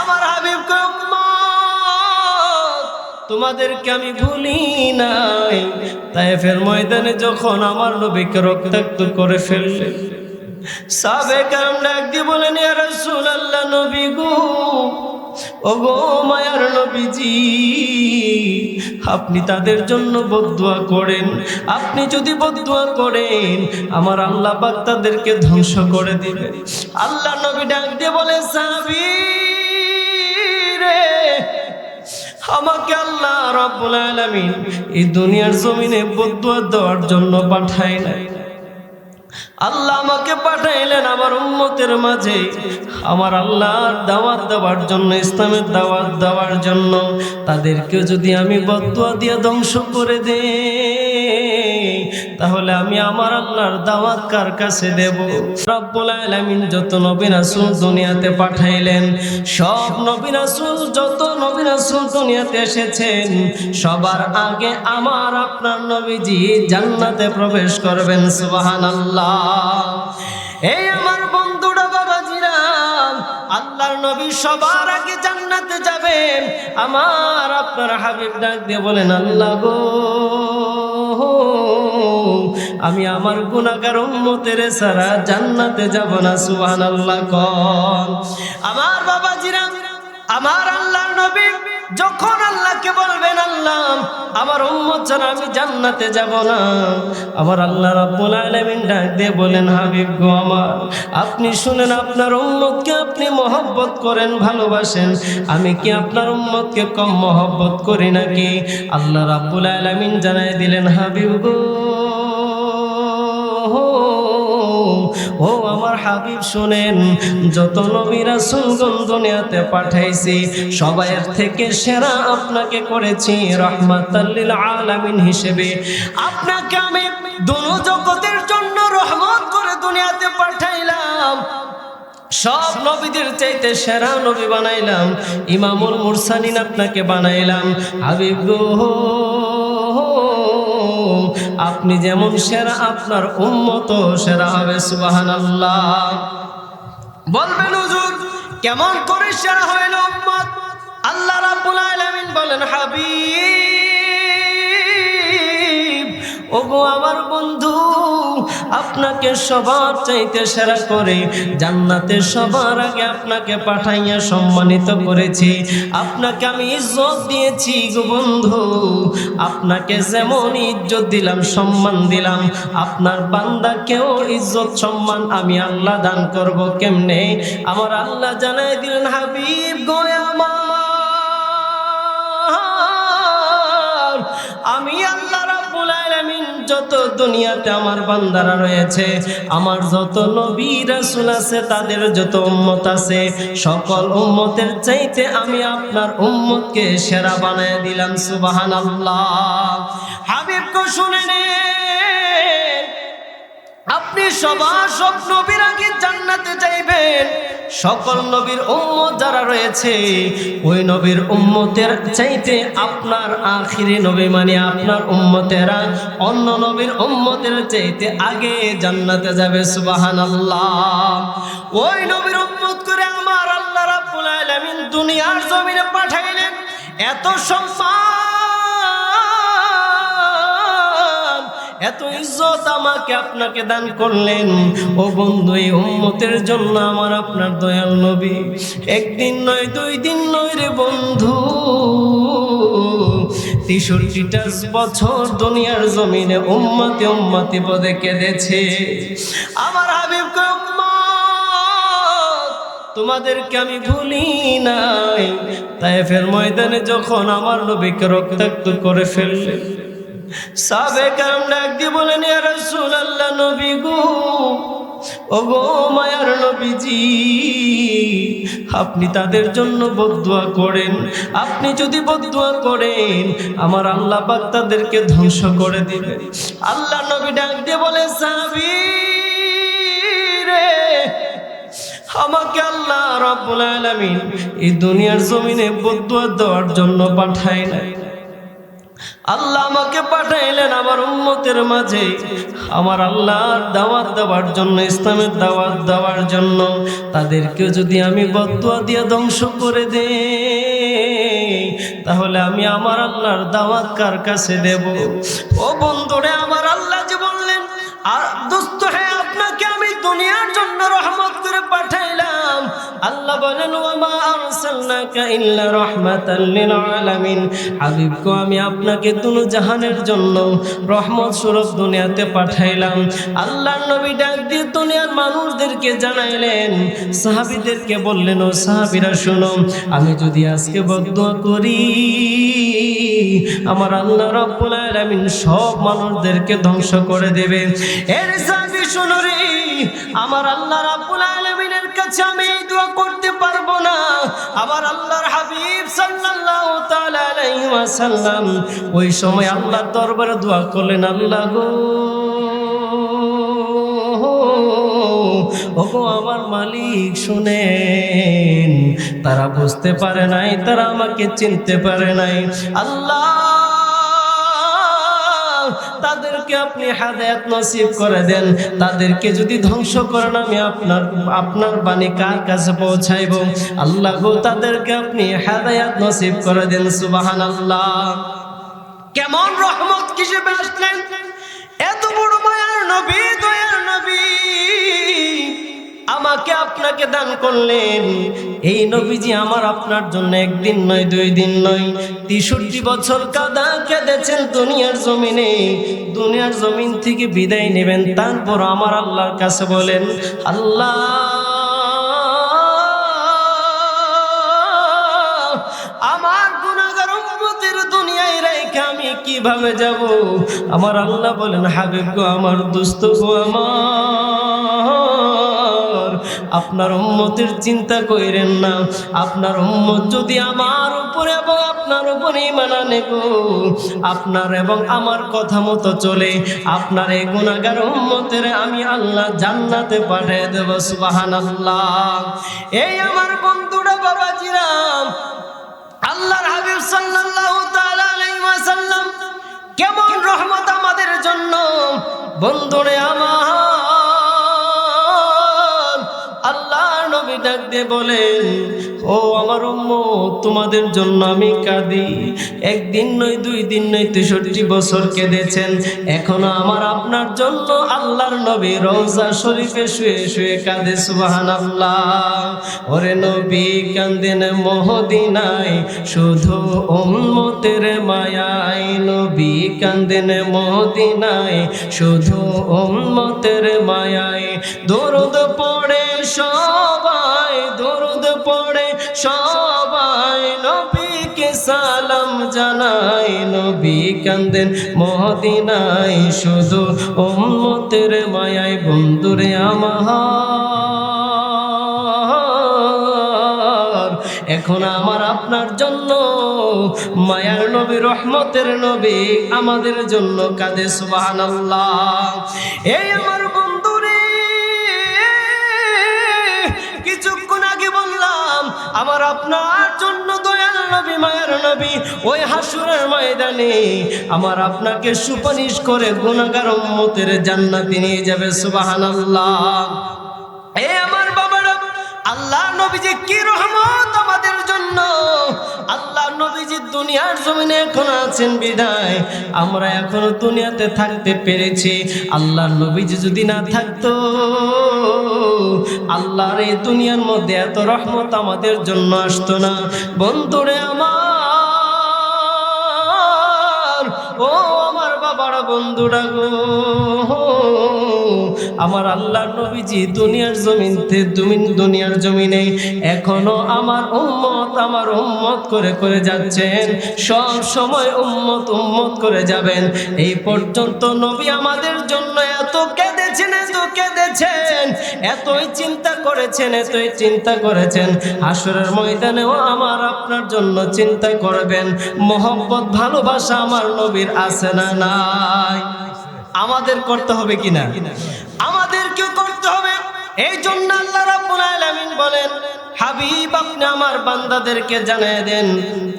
আমার হাবিব তোমাদেরকে আমি ভুলি নাই। তাই ফের ময়দানে যখন আমার নবীকে রক্তাক্ত করে ফেললেন সাবে কারণ ডাক দিয়ে বলেন, ইয়া রাসূলুল্লাহ, নবী গো ও গো মায়ার নবীজি, আপনি তাদের জন্য বদুয়া করেন। আপনি যদি বদুয়া করেন, আমার আল্লাহ পাক তাদেরকে ধ্বংস করে দিবেন। আল্লাহ নবী ডাক দিয়ে বলে সাবি আমাকে আল্লাহ রাব্বুল আলামিন এই দুনিয়ার জমিনে বদুয়া দেওয়ার জন্য পাঠায় নাই আল্লাহ আমাকে পাঠাইলেন আমার উম্মতের মাঝে। আমার আল্লাহর দাওয়াত দেওয়ার জন্য, ইসলামের দাওয়াত দেওয়ার জন্য। তাদেরকে যদি আমি বদুয়া দিয়ে ধ্বংস করে দে তাহলে আমি আমার আল্লাহর দাওয়াত কার কাছে দেব? রব্বুল আলামিন যত নবী রাসূল দুনিয়াতে পাঠাইলেন, সব নবী রাসূল, যত নবী রাসূল দুনিয়াতে এসেছেন, সবার আগে আমার আপনার নবীজি জান্নাতে প্রবেশ করবেন, সুবহানাল্লাহ। এই আমার বন্ধুরা, বাবাজিরা, আল্লাহর নবী সবার আগে জান্নাতে যাবেন। আমার আপনার হাবিব ডাক দিয়ে বলেন, আল্লাহ গো আমি আমার গুণাগার উম্মতের সারা জান্নাতে যাব না সুবহানাল্লাহ কন। আমার বাবাজিরা আমার আল্লাহর নবী, যখন আল্লাহকে বলবেন আল্লাহ, আমার উম্মত ছাড়া আমি জান্নাতে যাব না। আমার আল্লাহ রাব্বুল আলামিন ডাক দিয়ে বলেন, হাবিব গো আমার, আপনি শুনেন আপনার উম্মতকে আপনি মহব্বত করেন, ভালোবাসেন। আমি কি আপনার উম্মতকে কম মহব্বত করি নাকি? আল্লাহ রাব্বুল আলামিন জানাই দিলেন, হাবিব গো। হাবিব শুনেন, যত নবীরা সুলগন দুনিয়াতে পাঠাইছি, সবাইয়ের থেকে সেরা আপনাকে করেছি রহমাতাল্লিল আলামিন হিসেবে। আপনাকে আমি দুনো জগতের জন্য রহমত করে দুনিয়াতে পাঠাইলাম। সব নবীদের চাইতে সেরা নবী বানাইলাম। ইমামুল মুরসালিন আপনাকে বানাইলাম। হাবিব গো আপনি যেমন সেরা আপনার উন্মত সেরা হবে সুবাহান আল্লাহ বলবেন, হুজুর, কেমন করে সেরা হইল উম্মত? আল্লাহ রাব্বুল আলামিন বলেন, হাবিব, ওগো আমার বন্ধু আপনাকে সবার চাইতে সেরা করে জান্নাতে সবার আগে আপনাকে পাঠাইয়া সম্মানিত করেছি। আপনাকে আমি ইজ্জত দিয়েছি গো বন্ধু। আপনাকে যেমন ইজ্জত দিলাম, সম্মান দিলাম, আপনার বান্দাকেও ইজ্জত, সম্মান আমি আল্লাহ দান করব কেমনে? আমার আল্লাহ জানাই দিলেন, হাবিব গো আমার, আমি আল্লাহ যত দুনিয়াতে আমার বান্দারা রয়েছে, আমার যত নবী রাসূল আছে, তাদের যত উম্মত আছে, সকল উম্মতের চাইতে আমি আপনার উম্মতকে সেরা বানায় দিলাম, সুবহানাল্লাহ। হাবিবকে শুনে নে আপনি সবার সব নবীর আগে জান্নাতে যাইবেন। সকল নবীর উম্মত যারা রয়েছে, ওই নবীর উম্মতের চাইতে আপনার আখিরি নবী মানে আপনার উম্মতেরা অন্য নবীর উম্মতের চাইতে আগে জান্নাতে যাবে সুবাহান আল্লাহ ওই নবীর উম্মত করে আমার আল্লাহ রাব্বুল আলামিন দুনিয়ার জমিনে পাঠাইলেন। এত সম্মান এত ইজ্জত আমাকে আপনাকে দান করলেন। ও বন্ধু, এই উম্মতের জন্য আমার আপনার দয়াল নবী। একদিন নয়, দুই দিন নয় রে বন্ধু। তেষট্টিটা বছর দুনিয়ার জমিনে উম্মতে উম্মতে পদে কেঁদেছে। আমার উম্মত, তোমাদেরকে আমি ভুলি নাই। তাই ফের ময়দানে যখন আমার নবীকে রক্তাক্ত করে ফেললেন সাবে কাম ডাক দিয়ে বলেন, ইয়া রাসূলুল্লাহ, নবী গো। ও গো মায়ার নবীজি, আপনি তাদের জন্য বদুয়া করেন। আপনি যদি বদুয়া করেন, আমার আল্লাহ পাক তাদেরকে ধ্বংস করে দিবেন আল্লাহ নবী ডাক দিয়ে বলে সাবি রে, আমাকে আল্লাহ রাব্বুল আলামিন এই দুনিয়ার জমিনে বদুয়া দেওয়ার জন্য পাঠায় নাই। আল্লাহ আমাকে পাঠাইলেন আমার উম্মতের মাঝে। আমার আল্লাহর দাওয়াত দেওয়ার জন্য, ইসলামের দাওয়াত দেওয়ার জন্য তাদেরকে যদি আমি বদুয়া দিয়ে ধ্বংস করে দে তাহলে আমি আমার আল্লাহর দাওয়াত কার কাছে দেব? ও বন্ধুরে, আমার আল্লাহ যে বললেন, আর দোস্ত হ্যাঁ আপনাকে আমি দুনিয়ার জন্য রহমত করে পাঠাইলাম। আল্লাহ বলেন ওয়ামা আরসালনাকা ইল্লা রাহমাতাল লিল আলামিন। হাবিবকে আমি আপনাকে দুনো জাহানের জন্য রহমত স্বরূপ দুনিয়াতে পাঠাইলাম। আল্লাহর নবী ডাক দিয়ে দুনিয়ার মানুষদেরকে জানাইলেন। সাহাবীদেরকে বললেন, ও সাহাবীরা, শোনো, আমি যদি আজকে বদদুয়া করি, আমার আল্লাহ রাব্বুল আলামিন সব মানুষদেরকে ধ্বংস করে দেবে। এর সাহাবী, শোনো রে, আমার আল্লাহ রাব্বুল আলামিনের কাছে আমি আমার আল্লাহর হাবিব সাল্লাল্লাহু তাআলা আলাইহি ওয়াসাল্লাম ওই সময় আল্লাহর দরবারে দোয়া করলেন, আল্লাহ গো, ওগো আমার মালিক শুনেন, তারা বুঝতে পারে নাই, তারা আমাকে চিনতে পারে নাই। আল্লাহ আপনি হাদায়াত নসিব করে দেন, তাদেরকে যদি ধ্বংস করেন, আমি আপনার আপনার বাণী কার কাছে পৌঁছাইব? আল্লাহ গো তাদেরকে আপনি হাদায়াত নসিব করে দেন সুবাহান আল্লাহ কেমন রহমত কিসে আসলেন এত বড় মায়ার নবী, দয়ার নবী। আমাকে আপনাকে দান করলেন। এই নবীজি আমার আপনার জন্য একদিন নয়, দুই দিন নয়। তেষট্টি বছর কাদা কেঁদেছেন দুনিয়ার জমিনে। দুনিয়ার জমিন থেকে বিদায় নেবেন, তারপর আমার আল্লাহর কাছে বলেন, আল্লাহ কীভাবে যাব? আমার আল্লাহ বলেন, হাবিব গো, আমার দুস্থ গো, আমার আপনার উম্মতের চিন্তা কইরেন না। আপনার উম্মত যদি আমার উপরে এবং আপনার উপরে মানানে গো, আপনার এবং আমার কথা মতো চলে। আপনার এই গুণাগার উম্মতের আমি আল্লাহ জান্নাতে পাঠিয়ে দেব, সুবহানাল্লাহ। এই আমার বন্ধুরা বাবাজিরাম আল্লাহর হাবিব সাল্লাল্লাহু তাআলা আলাইহি ওয়াসাল্লাম কেমন রহমত আমাদের জন্য। বন্ধুরে আমার নবী ডাক দিয়ে বলেন ও আমার উম্মত, তোমাদের জন্য আমি কাঁদি। একদিন নয়, দুই দিন নয়, তেষট্টি বছর কেঁদেছেন। এখনও আমার আপনার জন্য আল্লাহর নবী রওজা শরীফে শুয়ে শুয়ে কাঁদে সুবাহান আল্লাহ ওরে নবী কান্দেন মহদিনায়, শুধু উম্মতের মায়ায়। নবী কান্দেন মহদিনায়, শুধু উম্মতের মায়ায়। দরুদ পড়ে সবাই জানাই নবী কান্দেন মহদিনায় শুধু উম্মতের মায়ায়। বন্ধুরে আমার, এখন আমার আপনার জন্য মায়ার নবী, রহমতের নবী আমাদের জন্য কাঁদে, সুবহানাল্লাহ। এই আমার বন্ধুরে, কিছুক্ষণ আগে বললাম, আমার আপনার জন্য দয়াল নবী, মায়ের নবী, ওই হাসুরের ময়দানে আমার আপনাকে সুপারিশ করে গুণাগার উম্মতের জান্নাতে নিয়ে যাবে, সুবহানাল্লাহ। এ আমার বাবারা, আল্লাহ নবীজি কি রহমত আমাদের জন্য? আল্লাহ নবীজি দুনিয়ার জমিনে এখন আছেন বিদায়। আমরা এখনও দুনিয়াতে থাকতে পেরেছি। আল্লাহ নবীজি যদি না থাকতো, আল্লাহর এই দুনিয়ার মধ্যে এত রহমত আমাদের জন্য আসতো না। বন্ধুরে আমার, ও আমার বাবারা বন্ধুরা গো আমার আল্লাহর নবীজি দুনিয়ার জমিনতে তুমি দুনিয়ার জমিনে এখনও আমার উম্মত আমার উম্মত করে করে যাচ্ছেন। সব সময় উম্মত উম্মত করে যাবেন। এই পর্যন্ত নবী আমাদের জন্য এত কেঁদেছেন এত কেঁদেছেন। এতই চিন্তা করেছেন, এতই চিন্তা করেছেন। আসরের ময়দানেও আমার আপনার জন্য চিন্তা করবেন। মোহব্বত, ভালোবাসা আমার নবীর আছে না নাই? আমাদের করতে হবে কিনা আমাদেরকেও করতে হবে। এই জন্য আল্লাহ রাব্বুল আলামিন বলেন, হাবিব, আপনি আমার বান্দাদেরকে জানিয়ে দেন,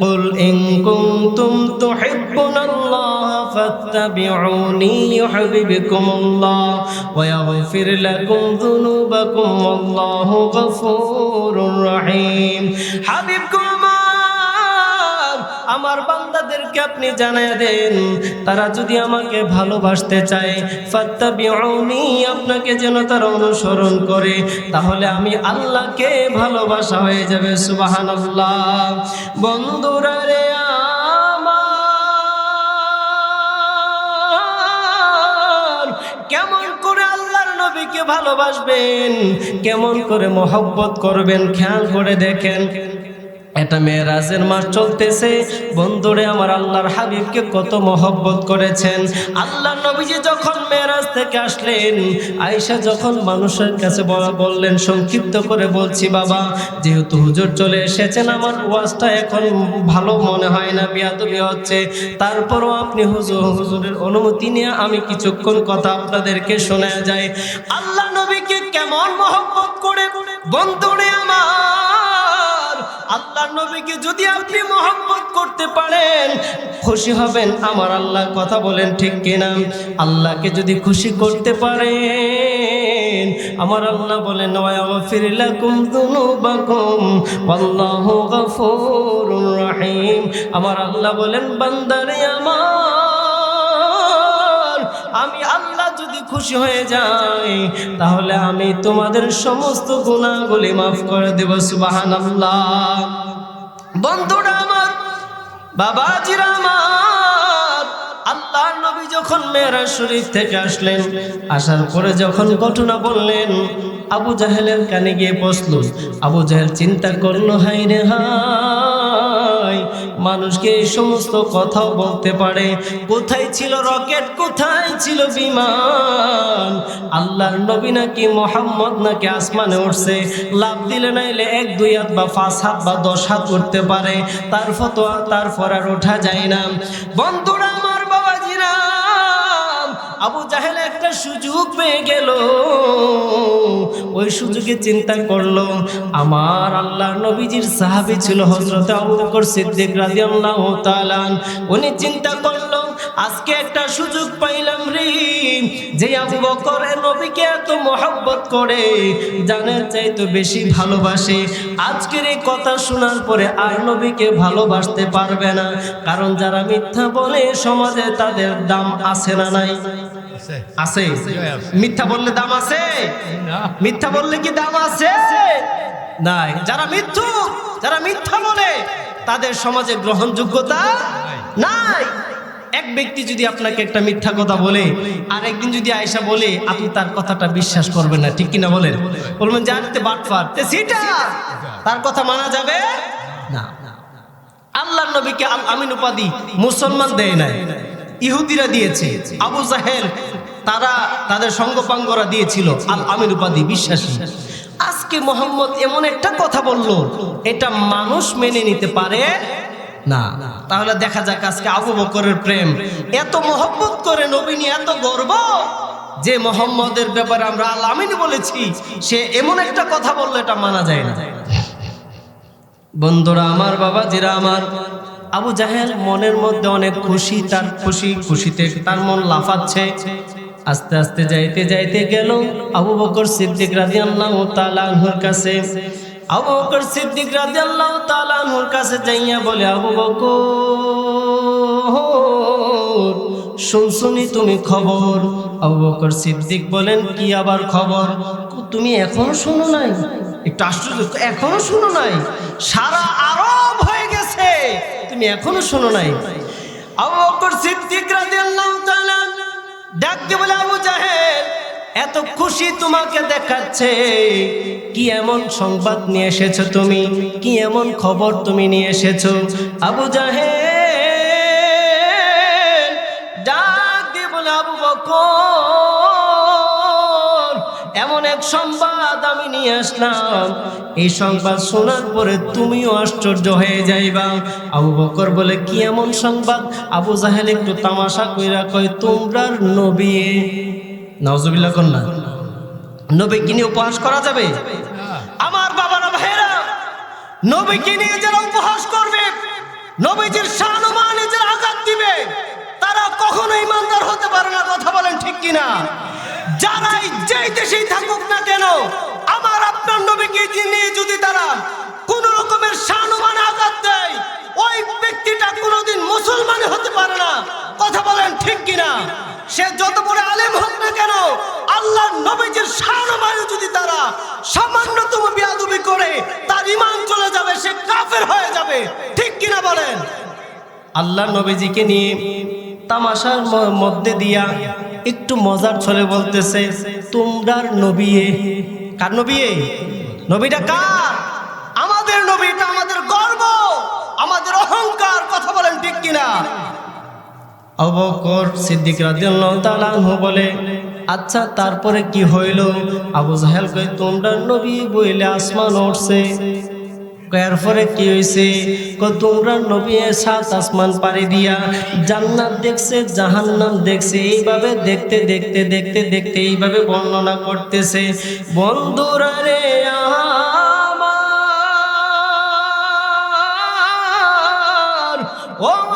কুল ইন কুনতুম তুহিব্বুনাল্লাহ ফাত্তাবিউনি ইউহিব্বুকুমুল্লাহ ওয়া ইয়াগফির লাকুম যুনুবাকুম, ওয়াল্লাহু গফুরুর রহিম। হাবিব গো আমার বান্দাদেরকে আপনি জানিয়ে দেন, তারা যদি আমাকে ভালোবাসতে চায়, ফাত্তাবিউনি, আপনাকে যেন তারা অনুসরণ করে, তাহলে আমি আল্লাহকে ভালোবাসা হয়ে যাবে, সুবহানাল্লাহ। বন্ধুরা রে কেমন করে আল্লাহর নবীকে ভালোবাসবেন, কেমন করে মহব্বত করবেন, খেয়াল করে দেখেন। এটা মেয়েরাজের মাস চলতেছে। বন্ধুরে, আমার আল্লাহর হাবিবকে কত মহব্বত করেছেন। আল্লাহ নবীজি যখন মেয়েরাজ থেকে আসলেন, আয়েশা যখন মানুষের কাছে বলা বললেন, সংক্ষিপ্ত করে বলছি, বাবা, যেহেতু হুজুর চলে এসেছেন, আমার ওয়াজটা এখন ভালো মনে হয় না, বিয়াদবি হচ্ছে। তারপরও আপনি হুজুর, হুজুরের অনুমতি নিয়ে আমি কিছুক্ষণ কথা আপনাদেরকে শোনা যায়। আল্লাহ নবীকে কেমন মহব্বত করে, বন্ধুরে আমার আল্লাহ নবীকে যদি আপনি মোহাম্মত করতে পারেন, খুশি হবেন। আমার আল্লাহ কথা বলেন ঠিক কিনা? আল্লাহকে যদি খুশি করতে পারেন, আমার আল্লাহ বলেন আমার আল্লাহ বলেন, বান্দারে, আমার আমি আল্লাহ যদি খুশি হয়ে যাই, তাহলে আমি তোমাদের সমস্ত গুণাগুলি মাফ করে দেব সুবাহান আল্লাহ বন্ধুরা আমার আমার আল্লাহ নবী যখন মেয়েরাজ শরীফ থেকে আসলেন, আসার পরে যখন ঘটনা বললেন, আবু জাহেলের কানে গিয়ে বসল। আবু জাহেল চিন্তা করল হাই রে হাই মানুষকে এই সমস্ত কথাও বলতে পারে। কোথায় ছিল রকেট, কোথায় ছিল বিমান? আল্লাহর নবী নাকি মোহাম্মদ, নাকি আসমানে উঠছে? লাভ দিলে নাইলে এক, দুই হাত বা পাঁচ হাত বা দশ হাত উঠতে পারে। তার ফতোয়া তারপর আর ওঠা যায় না। বন্ধুরা, আমার বাবাজিরা, আবু জাহেল সুযোগ পেয়ে গেল। ওই সুযোগে চিন্তা করল, আমার আল্লাহ নবীজির সাহাবি ছিল হজরত আবু বকর সিদ্দিক রাদিয়াল্লাহু তাআলা। উনি চিন্তা করল, আজকে একটা সুযোগ পাইলাম রে। যে আবু বকর নবীকে এত মহব্বত করে, জানের চাইতে বেশি ভালোবাসে। আজকের এই কথা শোনার পরে আর নবীকে ভালোবাসতে পারবে না। কারণ যারা মিথ্যা বলে সমাজে তাদের দাম আছে না নাই। আছে। মিথ্যা বললে দাম আছে? মিথ্যা বললে কি দাম আছে? নাই। যারা মিথ্যু যারা মিথ্যা বলে তাদের সমাজে গ্রহণযোগ্যতা নাই। এক ব্যক্তি যদি আপনাকে একটা মিথ্যা কথা বলে আর একদিন যদি আয়সা বলে আপনি তার কথাটা বিশ্বাস করবেন না। ঠিক কিনা বলেন? বলবেন জানতে বাটফার সেটা। তার কথা মানা যাবে? না। আল্লাহ নবীকে আমিন উপাধি মুসলমান দেয় নাই। ইহুদিরা দিয়েছে। আবু জাহেল তারা তাদের সঙ্গপাঙ্গরা দিয়েছিল। আল আমিন উপাধি বিশ্বাসী। আজকে মোহাম্মদ এমন একটা কথা বলল, এটা মানুষ মেনে নিতে পারে না। তাহলে দেখা যাক আজকে আবু বকরের প্রেম। এত মহব্বত করে নবী নিয়ে এত গর্ব যে মোহাম্মদের ব্যাপারে আমরা আল আমিন বলেছি, সে এমন একটা কথা বলল এটা মানা যায় না। বন্ধুরা, আমার বাবা জিরা আমার আবু জাহেল মনের মধ্যে অনেক খুশি, তার খুশি খুশিতে তার মন লাফাচ্ছে। আস্তে আস্তে যাইতে যাইতে গেল আবু বকর সিদ্দিক রাদিয়াল্লাহু তাআলা আনহুর কাছে। আবু বকর সিদ্দিক রাদিয়াল্লাহু তাআলা আনহুর কাছে যাইয়া বলে, আবু বকর শুনশুনি তুমি খবর। আবু বকর সিদ্দিক বলেন, কি আবার খবর? তুমি এখনও শুনো নাই? একটু আশ্চর্য, এখনও শুনো নাই? সারা গেছে তুমি এখনও শোনো নাই। এত খুশি তোমাকে দেখাচ্ছে। কি এমন সংবাদ নিয়ে এসেছ তুমি? কি এমন খবর তুমি নিয়ে এসেছ? আবু জাহেল ডাক দিয়ে বলে, আবু বকর, এমন এক সংবাদ নিয়ে আসলাম। এই সংবাদ শোনার পরে তুমিও আশ্চর্য হয়ে যাইবা। আবু বকর বলে, কি এমন সংবাদ? আবু জাহেল একটু তামাশা কইরা কয় তোমরার নবী। নজবিল্লা কন্যা, নবী কিনে উপহাস করা যাবে? আমার বাবারা ভাইরা নবীকে নিয়ে যারা উপহাস করবে? নবীজির শানমানে যারা আঘাত দিবে, তারা কখনো ইমানদার হতে পারে না। কথা বলেন ঠিক কিনা? যারাই যেই দেশেই থাকুক না কেন আমার আপনার নবীকে নিয়ে যদি তারা কোন রকমের শানমানে আঘাত দেয়, ওই ব্যক্তিটা কোনোদিন মুসলমান হতে পারে না। কথা বলেন ঠিক কিনা? সে যত বড় আলেম হোক না কেন, আল্লাহর নবীজির শানমানে যদি তারা সামান্যতম বিয়াদবি করে, তার ইমান চলে যাবে, সে কাফের হয়ে যাবে। ঠিক কিনা বলেন? আল্লাহ নবীজিকে নিয়ে তামাশার মধ্যে দিয়া একটু মজার ছলে বলতেছে, তোমরার নবিয়ে কার নবী? নবীটা কার? আমাদের নবীটা আমাদের গর্ব, আমাদের অহংকার, কথা বলেন ঠিক কিনা? অবকর সিদ্দিক আনহু বলে আচ্ছা তারপরে কি হইল? আবু জাহেল কই তোমরা নবী বইলে আসমান উঠছে। কয়ার কি হয়েছে তোমরা নবী সাত আসমান পাড়ি দিয়া জান্নাত দেখছে, জাহান্নাম দেখছে, এইভাবে দেখতে দেখতে দেখতে দেখতে এইভাবে বর্ণনা করতেছে। বন্ধুরা রে আমার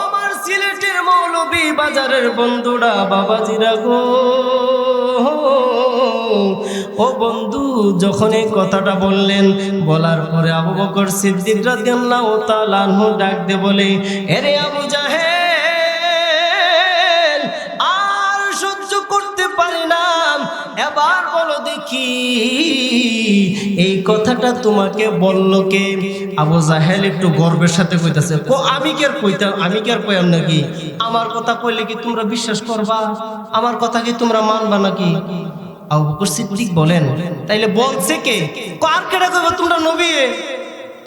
আমার সিলেটের মৌলবী বাজারের বন্ধুরা, বাবাজিরা গো। ও বন্ধু, যখন এই কথাটা বললেন, বলার পরে আবু বকর সিদ্দিক রাদিয়াল্লাহু তাআলা আনহু ডাক দে বলে, এরে আবু জাহেল, আর সহ্য করতে পারি না। এবার বলো দেখি, এই কথাটা তোমাকে বলল কে? আবু জাহেল একটু গর্বের সাথে কইতাছে, কো, আমি কি আর কইতাম, আমি কি আর কইয়াম নাকি? আমার কথা কইলে কি তোমরা বিশ্বাস করবা? আমার কথা কি তোমরা মানবা নাকি? আবু বকর সিদ্দিক বলেন, তাইলে বলছে কে? কার কেডা কইবা তোমরা নবী?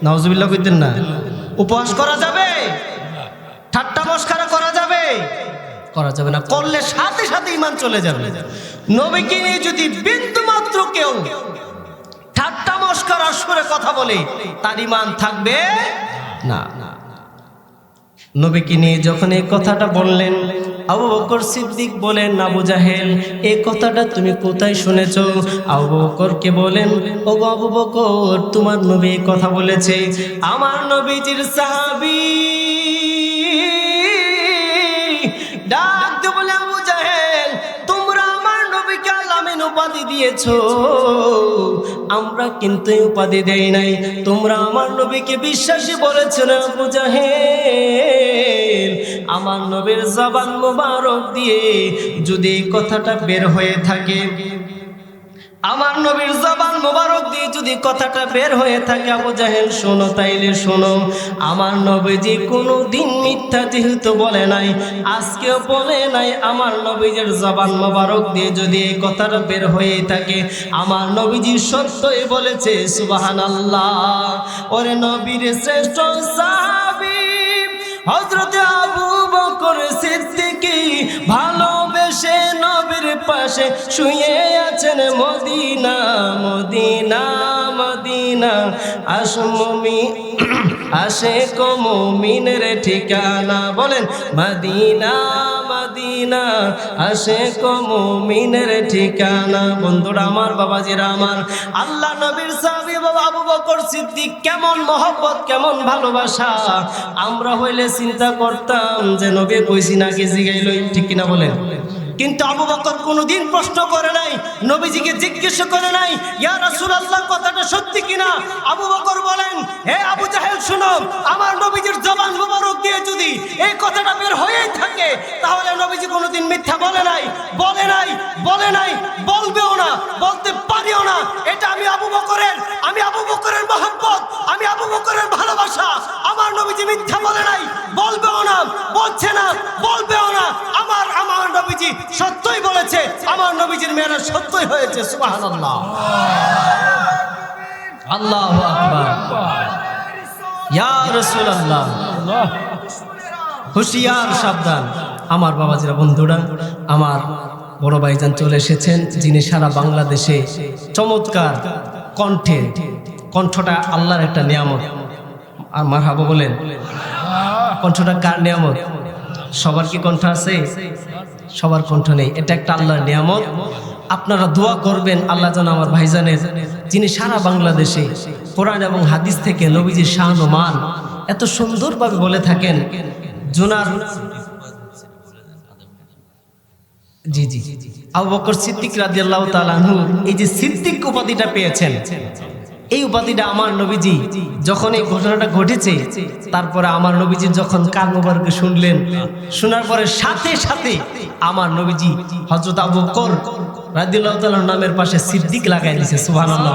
নাউজুবিল্লাহ কইতেন না। উপহাস করা যাবে? ঠাট্টা মস্কারা করা যাবে? করা যাবে না, করলে সাথে সাথে ইমান চলে যাবে। নবীকে নিয়ে যদি বিন্দু মাত্র কেউ ঠাট্টা মস্কার সুরে কথা বলে, তার ইমান থাকবে না। নবীকে নিয়ে যখন এই কথাটা বললেন আবু বকর সিদ্দিক বলেন, আবু জাহেল, এ কথাটা তুমি কোথায় শুনেছ? আবু বকরকে বলেন ও আবু বকর, তোমার নবী কথা বলেছে। আমার নবীজির সাহাবী উপাধি দিয়েছ? আমরা কিন্তু উপাধি দেই নাই। তোমরা আমার নবীকে বিশ্বাসী বলেছ না জাহেল আমার নবীর জবান মোবারক দিয়ে যদি কথাটা বের হয়ে থাকে, আমার নবীর জবান মোবারক দিয়ে যদি কথাটা বের হয়ে থাকে, আবু জাহেল, শোনো তাইলে শোনো, আমার নবীজি কোনো দিন মিথ্যা যেহেতু বলে নাই, আজকেও বলে নাই, আমার নবীজির জবান মোবারক দিয়ে যদি এই কথাটা বের হয়ে থাকে, আমার নবীজি সত্যই বলেছে সুবাহান আল্লাহ ওরে নবীর শ্রেষ্ঠ সাহাবী হজরতে আবু বকর সিদ্দিকী ভালোবেসে নবীর পাশে শুয়ে আছেন মদিনা মদিনা মদিনা। আসমমি আসে কমিনের ঠিকানা বলেন, মদিনা মদিনা। আসে কমিনের ঠিকানা। বন্ধুরা আমার বাবাজিরা আমার, আল্লাহ নবীর বাবা আবু বকর সিদ্দিক, কেমন মহব্বত, কেমন ভালোবাসা। আমরা হইলে চিন্তা করতাম যে নবী কইছি নাকি জিগাইল, ঠিক কিনা বলেন? কিন্তু আবু বকর কোনোদিন প্রশ্ন করে নাই, নবীজিকে জিজ্ঞেস করে নাই, ইয়া রাসূলুল্লাহ, কথাটা সত্যি কিনা? আবু বকর বলেন, হে আবু জাহেল, শুনো, আমার নবীজির জবান মোবারক দিয়ে যদি এই কথাটা বের হয়েই থাকে, তাহলে নবীজি কোনোদিন মিথ্যা বলে নাই বলে নাই বলে নাই, বলবেও না, বলতে পারিও না। এটা আমি আবু বকরের, আমি আবু বলেছে, আমার নবীজির মেয়েরা সত্যই হয়েছে, সুবহানাল্লাহ। আল্লাহু রাসূলুল্লাহ। হুশিয়ার, সাবধান। আমার বাবাজিরা, বন্ধুরা, আমার বড় ভাইজান চলে এসেছেন, যিনি সারা বাংলাদেশে চমৎকার কণ্ঠে, কণ্ঠটা আল্লাহর একটা নিয়ামত। আর মার হাবো বলেন, কণ্ঠটা কার নিয়ামত? সবার কি কণ্ঠ আছে? সবার কণ্ঠ নেই। এটা একটা আল্লাহর নিয়ামত। আপনারা দোয়া করবেন আল্লাহ যেন আমার ভাইজানের, যিনি সারা বাংলাদেশে কোরআন এবং হাদিস থেকে নবীজির শাহান ও মান এত সুন্দরভাবে বলে থাকেন, জোনার জি জি। আবু বকর সিদ্দিক রাদিয়াল্লাহু তাআলা এই যে সিদ্দিক উপাধিটা পেয়েছেন। এই উপাধিটা আমার নবীজি যখন এই ঘটনাটা ঘটেছে, তারপরে আমার নবীজি যখন কান মুবারকে শুনলেন, শোনার পরে সাথে সাথে আমার নবীজি হযরত আবু বকর রাদিয়াল্লাহু তাআলার নামের পাশে সিদ্দিক লাগাই দিয়েছে সুবহানাল্লাহ।